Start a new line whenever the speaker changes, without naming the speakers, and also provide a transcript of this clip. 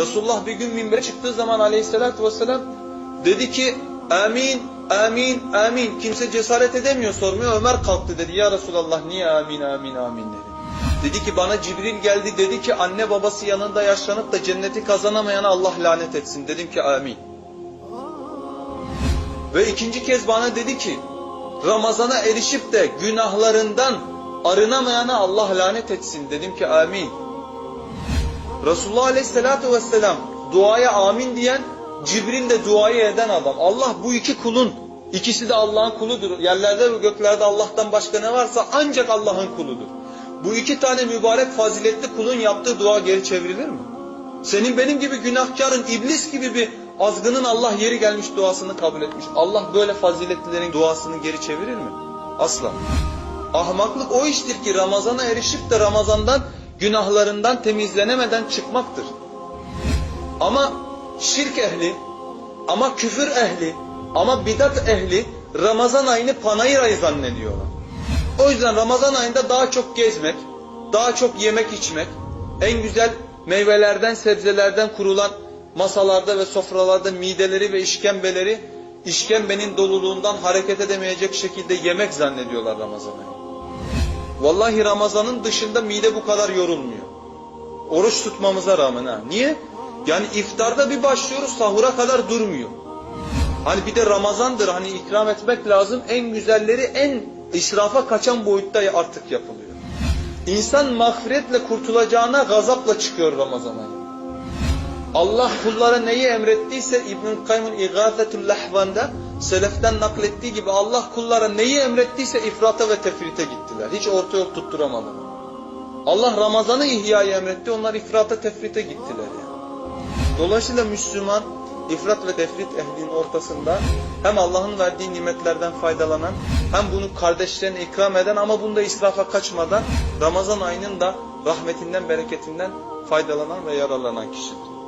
Resulullah bir gün minbere çıktığı zaman aleyhissalatü vesselam dedi ki amin, amin, amin. Kimse cesaret edemiyor sormuyor. Ömer kalktı dedi ya Resulallah niye amin, amin, amin dedi. Dedi ki bana Cibril geldi dedi ki anne babası yanında yaşlanıp da cenneti kazanamayana Allah lanet etsin. Dedim ki amin. Ve ikinci kez bana dedi ki Ramazana erişip de günahlarından arınamayana Allah lanet etsin. Dedim ki amin. Resulullah Aleyhisselatü Vesselam duaya amin diyen Cibril de duayı eden adam. Allah bu iki kulun ikisi de Allah'ın kuludur. Yerlerde ve göklerde Allah'tan başka ne varsa ancak Allah'ın kuludur. Bu iki tane mübarek faziletli kulun yaptığı dua geri çevrilir mi? Senin benim gibi günahkarın, iblis gibi bir azgının Allah yeri gelmiş duasını kabul etmiş. Allah böyle faziletlilerin duasını geri çevirir mi? Asla. Ahmaklık o iştir ki Ramazan'a erişip de Ramazan'dan günahlarından temizlenemeden çıkmaktır. Ama şirk ehli, ama küfür ehli, ama bidat ehli Ramazan ayını panayır ayı zannediyorlar. O yüzden Ramazan ayında daha çok gezmek, daha çok yemek içmek, en güzel meyvelerden, sebzelerden kurulan masalarda ve sofralarda mideleri ve işkembeleri işkembenin doluluğundan hareket edemeyecek şekilde yemek zannediyorlar Ramazan ayı. Vallahi Ramazan'ın dışında mide bu kadar yorulmuyor. Oruç tutmamıza rağmen ha. Niye? Yani iftarda bir başlıyoruz sahura kadar durmuyor. Hani bir de Ramazan'dır hani ikram etmek lazım. En güzelleri en israfa kaçan boyutta artık yapılıyor. İnsan mağfiretle kurtulacağına gazapla çıkıyor Ramazan ayı. Allah kullara neyi emrettiyse İbnül Kayyım'ın İgâfetül Lahvan'da seleften naklettiği gibi Allah kullara neyi emrettiyse ifrata ve tefrite gittiler. Hiç orta yol tutturamadılar. Allah Ramazan'ı ihyayı emretti onlar ifrata tefrite gittiler yani. Dolayısıyla Müslüman ifrat ve tefrit ehlinin ortasında hem Allah'ın verdiği nimetlerden faydalanan hem bunu kardeşlerine ikram eden ama bunda israfa kaçmadan Ramazan ayının da rahmetinden bereketinden faydalanan ve yararlanan kişidir.